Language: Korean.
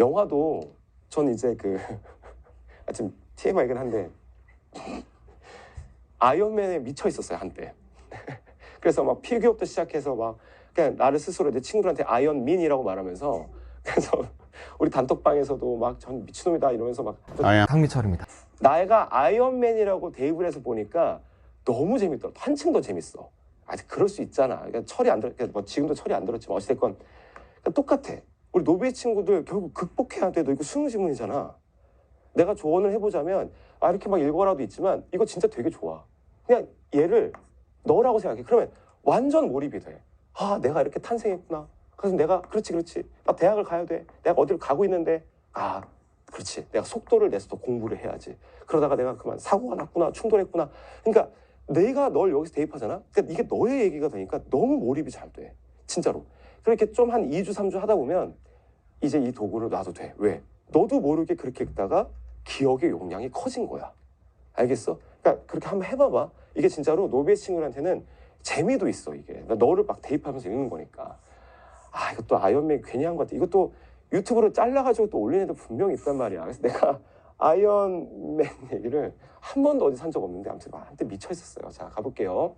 영화도 전 이제 그 아침 TMI긴 한데 아이언맨에 미쳐 있었어요 한때. 그래서 막 피규어부터 시작해서 막 그냥 나를 스스로 내 친구들한테 아이언민이라고 말하면서 그래서 우리 단톡방에서도 막 전 미친놈이다 이러면서 막 아야. 강미철입니다. 나이가 아이언맨이라고 대입을 해서 보니까 너무 재밌더라. 한층 더 재밌어. 아직 그럴 수 있잖아. 그러니까 철이 안 들, 그러니까 뭐 지금도 철이 안 들었지만 어찌됐건 그러니까 똑같아. 우리 노비의 친구들 결국 극복해야 돼. 너 이거 수능 지문이잖아. 내가 조언을 해보자면 아 이렇게 막 읽어라도 있지만 이거 진짜 되게 좋아. 그냥 얘를 너라고 생각해. 그러면 완전 몰입이 돼. 아 내가 이렇게 탄생했구나. 그래서 내가 그렇지 그렇지. 나 대학을 가야 돼. 내가 어디를 가고 있는데 아 그렇지. 내가 속도를 내서 더 공부를 해야지. 그러다가 내가 그만 사고가 났구나, 충돌했구나. 그러니까 내가 널 여기서 대입하잖아. 그러니까 이게 너의 얘기가 되니까 너무 몰입이 잘 돼. 진짜로. 그렇게 좀 한 2주, 3주 하다 보면 이제 이 도구를 놔도 돼. 왜? 너도 모르게 그렇게 읽다가 기억의 용량이 커진 거야. 알겠어? 그러니까 그렇게 한번 해봐봐. 이게 진짜로 노비의 친구들한테는 재미도 있어, 이게. 나 너를 막 대입하면서 읽는 거니까. 아, 이것도 아이언맨 괜히 한 것 같아. 이것도 유튜브로 잘라가지고 또 올린 애들 분명히 있단 말이야. 그래서 내가 아이언맨 얘기를 한 번도 어디 산 적 없는데 아무튼 한때 미쳐 있었어요. 자, 가볼게요.